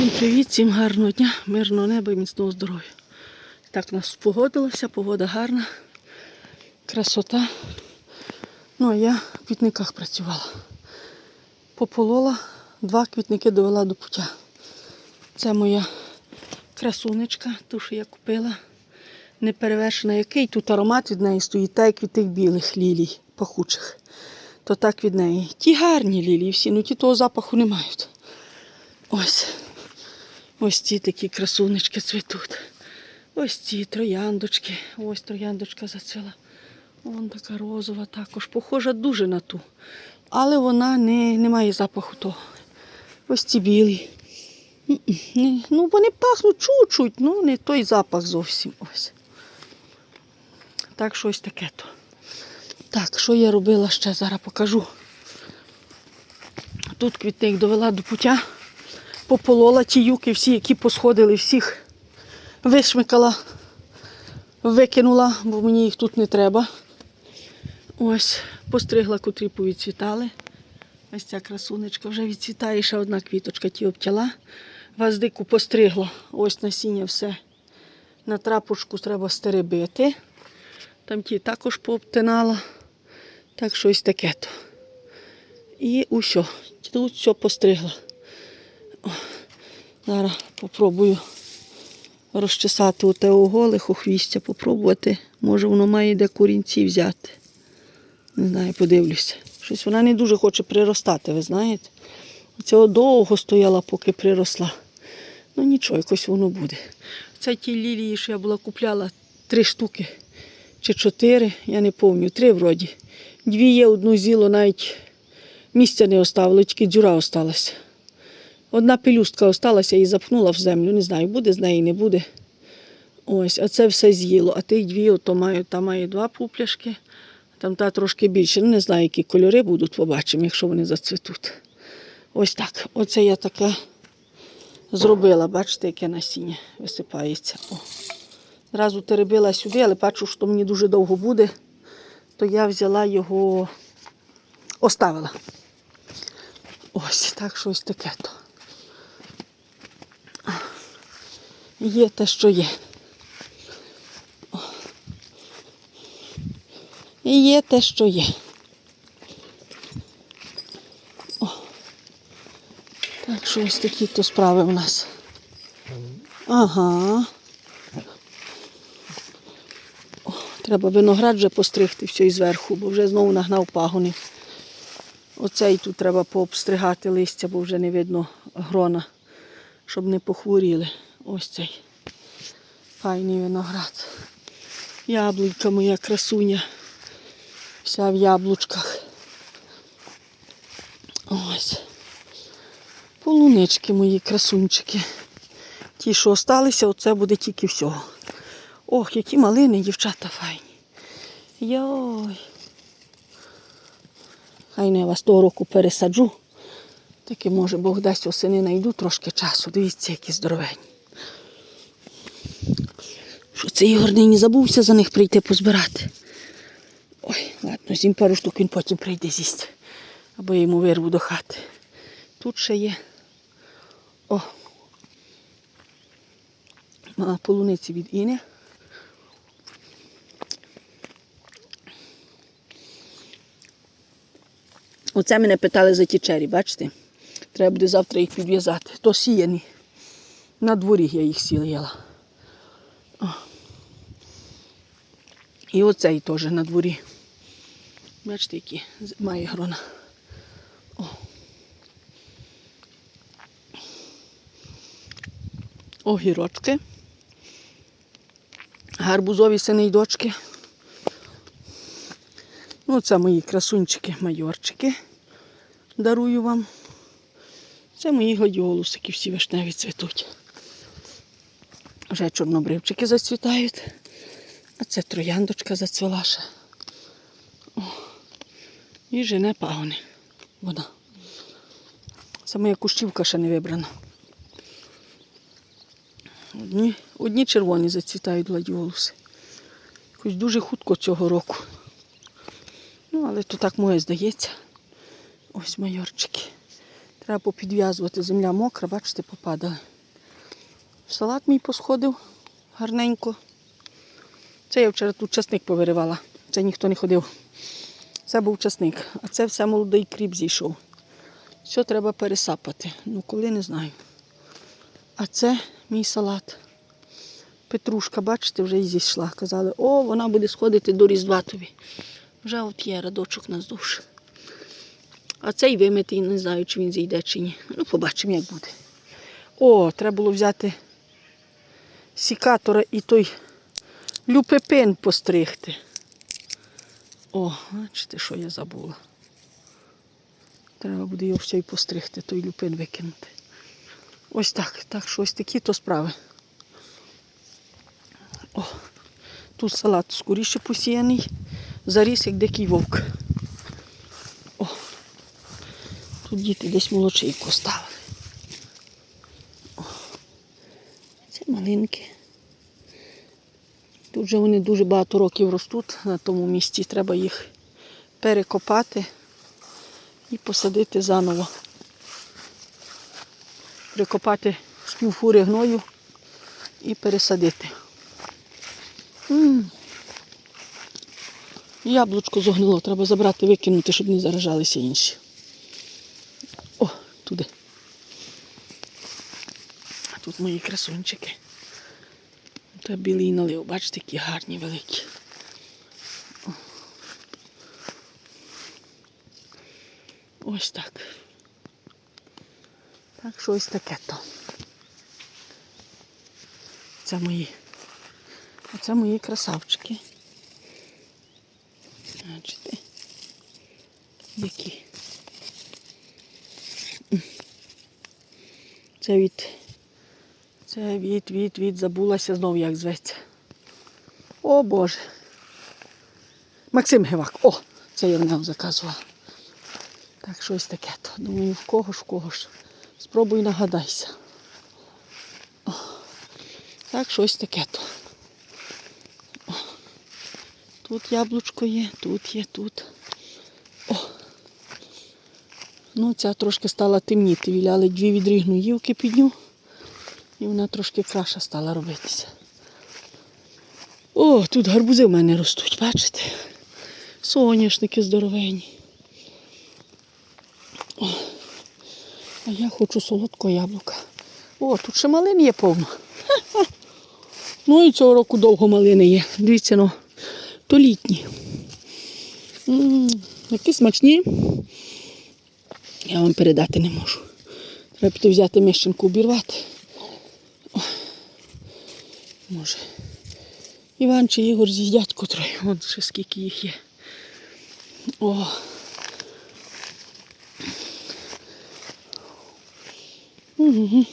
Всім привіт, всім гарного дня, мирного неба і міцного здоров'я. Так у нас погодилося, погода гарна, красота. Ну, а я в квітниках працювала. Пополола, два квітники довела до пуття. Це моя красунечка, ту, що я купила. Неперевершена, який тут аромат від неї стоїть, так як від тих білих лілій, пахучих. То так від неї. Ті гарні лілії всі, ну ті того запаху не мають. Ось. Ось ці такі красунечки цвітуть. Ось ці трояндочки. Ось трояндочка зацвіла. Вон така розова також. Похожа дуже на ту. Але вона не, не має запаху того. Ось ці білі. Ну, вони пахнуть чуть-чуть, ну не той запах зовсім. Ось. Так, щось таке то. Так, що я робила ще зараз покажу. Тут квітник довела до пуття, пополола ті юки, всі, які посходили, всіх вишмикала, викинула, бо мені їх тут не треба. Ось, постригла, котрі повідцвітали. Ось ця красунечка вже відцвітає, ще одна квіточка ті обтяла. Гвоздику постригла. Ось насіння все. На трапочку треба стеребити. Там ті також пообтинала. Так щось таке то. І усьо. Тут все постригла. Зараз попробую розчесати у те оголих хвістя, попробувати. Може воно має де корінці взяти. Не знаю, подивлюся. Щось вона не дуже хоче приростати, ви знаєте. Цього довго стояла, поки приросла. Ну нічого, якось воно буде. Це ті лілії, що я була купляла три штуки чи чотири, я не пам'ятаю, три вроді. Дві є, одну з'їло, навіть місця не оставило, тільки дзюра осталася. Одна пелюстка осталася і запхнула в землю. Не знаю, буде з неї, не буде. Ось, а це все з'їло. А тих дві, ото маю, там має два пупляшки, там та трошки більше. Ну, не знаю, які кольори будуть, побачимо, якщо вони зацвітуть. Ось так. Оце я таке зробила. Бачите, яке насіння висипається. О. Зразу теребила сюди, але бачу, що мені дуже довго буде, то я взяла його, оставила. Ось так щось таке то. Є те, що є. І є те, що є. О. Так що ось такі то справи у нас. Ага. О, треба виноград вже постригти все і зверху, бо вже знову нагнав пагони. Оцей тут треба пообстригати листя, бо вже не видно грона, щоб не похворіли. Ось цей файний виноград. Яблуйка моя красуня. Вся в яблучках. Ось. Полунички мої красунчики. Ті, що осталися, оце буде тільки всього. Ох, які малини, дівчата файні. Йой. Хай не я вас того року пересаджу. Таки, може, Бог дасть осени найду трошки часу. Дивіться, які здоровенні. Що це Ігор нині забувся за них прийти позбирати. Ой, ладно, зім пару штук він потім прийде з'їсти. Або я йому вирву до хати. Тут ще є. О. А, полуниці від Іни. Оце мене питали за ті чері, бачите? Треба буде завтра їх підв'язати. То сіяні. На дворі я їх сіяла. О. І оцей теж на дворі. Бачите, які має грона. О. Огірочки. Гарбузові сини дочки. Ну, це мої красунчики, майорчики. Дарую вам. Це мої гладіолусики, всі вишневі цвітуть. Вже чорнобривчики зацвітають. А це трояндочка. О. І жене пагони. Вона. Це моя кущівка ще не вибрана. Одні, одні червоні зацвітають гладіолуси. Якось дуже хутко цього року. Ну, але то так моє здається. Ось майорчики. Треба попідв'язувати. Земля мокра, бачите, попадали. Салат мій посходив гарненько. Це я вчора тут часник повиривала. Це ніхто не ходив. Це був часник, а це все молодий кріп зійшов. Все треба пересапати. Ну коли не знаю. А це мій салат. Петрушка, бачите, вже і зійшла. Казали, о, вона буде сходити до Різдва тобі. Вже от є радочок наздовж. А цей вимитий, не знаю, чи він зійде, чи ні. Ну, побачимо, як буде. О, треба було взяти сікатора і той люпепин постригти. О, бачите, що я забула. Треба буде його все й постригти, той люпин викинути. Ось так, так що ось такі то справи. О, тут салат скоріше посіяний, заріс як дикий вовк. О, тут діти десь молочейку ставили. О, це малинки. Тут вже вони дуже багато років ростуть на тому місці. Треба їх перекопати і посадити заново. Прикопати з півфури гною і пересадити. М. Яблучко зогнило, треба забрати, викинути, щоб не заражалися інші. О, туди. Тут мої красунчики. Та білий налив, бачите, які гарні великі. Ось так. Так що ось таке то. Це мої. Оце мої красавчики. Бачите? Які. Це від. Це від, від, від, забулася знов, як зветься. О Боже. Максим Гевак. О, це я в нього заказувала. Так що ось таке то. Думаю, в кого ж, в кого ж. Спробуй нагадайся. О, так що ось таке то. О, тут яблучко є, тут є, тут. О. Ну, ця трошки стала темніти. Віляли дві відрі гноївки під ню. І вона трошки краще стала робитися. О, тут гарбузи в мене ростуть, бачите? Соняшники здоровенні. О, а я хочу солодкого яблука. О, тут ще малин є повно. Ха-ха. Ну і цього року довго малини є. Дивіться, ну, то літні. М, Які смачні. Я вам передати не можу. Треба взяти міщенку обірвати. Може. Іван чи Ігор з'їдять котрий. Вон ще скільки їх є. О. Угу.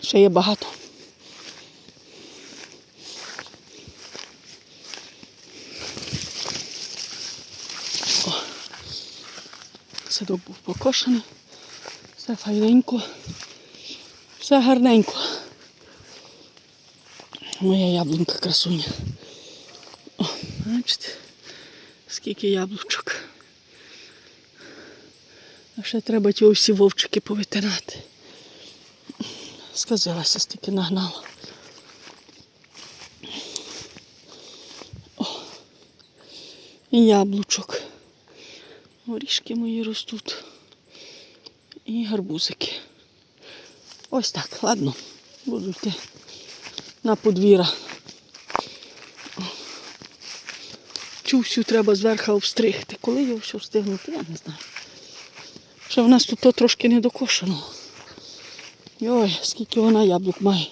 Ще є багато. О. Садок був покошений. Все файненько. Все гарненько. Моя яблунька красуня. О, бачите, скільки яблучок. А ще треба ті всі вовчики повитирати. Сказилася, стільки нагнала. О, і яблучок. Горішки мої ростуть. І гарбузики. Ось так, ладно, буду йти на подвір'я. Цю всю треба зверху обстригти. Коли його все встигнути, я не знаю. Ще в нас тут то трошки не докошено. Йой, скільки вона яблук має.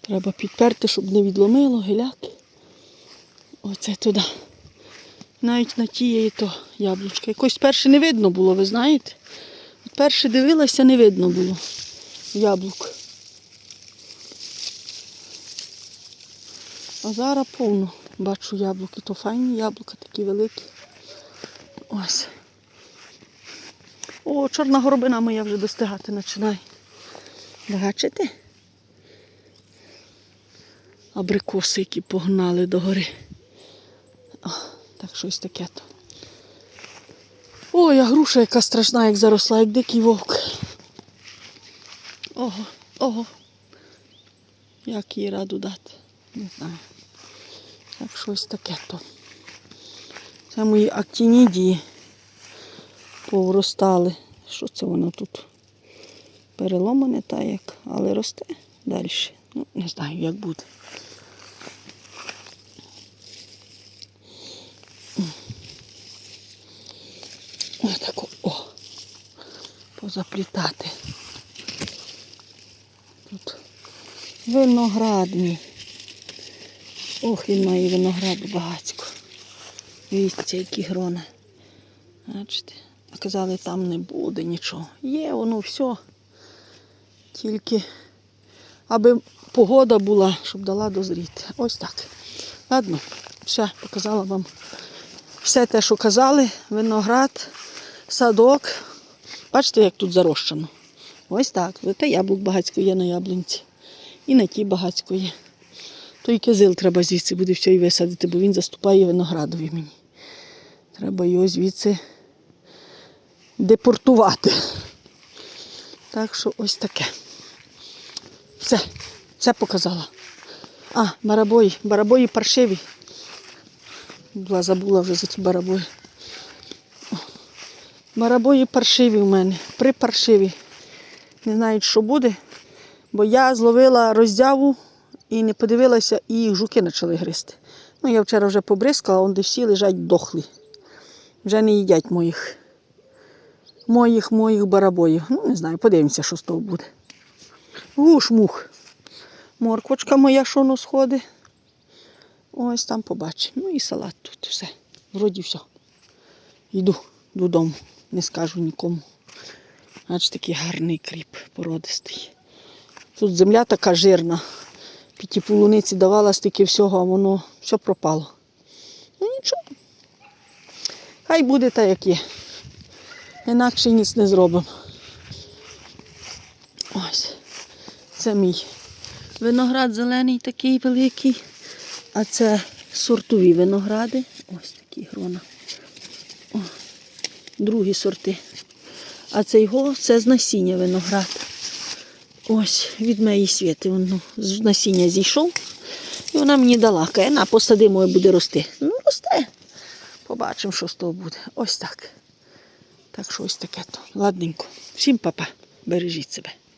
Треба підперти, щоб не відломило гіляки. Оце туди. Навіть на тієї то яблучка. Якось перше не видно було, ви знаєте? Перше дивилася, не видно було яблук. А зараз повно бачу яблуки. То файні яблука, такі великі. Ось. О, чорна горобина моя вже достигати починає. Бачите? Абрикоси, які погнали догори. О, так щось таке то. Ой, а груша яка страшна, як заросла, як дикий вовк. Ого, ого. Як їй раду дати? Не знаю. Так щось таке то. Це мої актінідії повростали. Що це воно тут? Переломане та як, але росте далі. Ну, не знаю, як буде. Ось тако, о, позаплітати. Тут виноград мій. Ох, він має винограду багацько. Дивіться, які грони. Бачите? Казали, там не буде нічого. Є воно все. Тільки аби погода була, щоб дала дозріти. Ось так. Ладно, все, показала вам все те, що казали. Виноград, садок. Бачите, як тут зарощено. Ось так. Та яблук багацько є на яблунці. І на ті багацько є. Той кизил треба звідси буде все і висадити, бо він заступає виноградові мені. Треба його звідси депортувати. Так що ось таке. Все, все показала. А, барабої, барабої паршиві. Була забула вже за ті барабої. О, Барабої паршиві в мене, припаршиві. Не знаю, що буде, бо я зловила роздяву і не подивилася, і жуки почали гризти. Ну, я вчора вже побризкала, он де всі лежать дохлі. Вже не їдять моїх моїх моїх барабоїв. Ну, не знаю, подивимося, що з того буде. Гуш мух. Морквочка моя, що ну сходить. Ось там побачимо. Ну і салат тут все. Вроді все. Йду додому, не скажу нікому. Аж такий гарний кріп породистий. Тут земля така жирна. Під ті полуниці давала стільки всього, а воно все пропало. Ну нічого. Хай буде так, як є. Інакше ніц не зробимо. Ось. Це мій виноград зелений такий великий. А це сортові виногради. Ось такі грона. Другі сорти. А цей голос це з насіння виноград. Ось від моєї світи. Воно з насіння зійшов. І вона мені дала. Каже, на, посади моє буде рости. Ну, росте. Побачимо, що з того буде. Ось так. Так що ось таке то. Ладненько. Всім папа. Бережіть себе.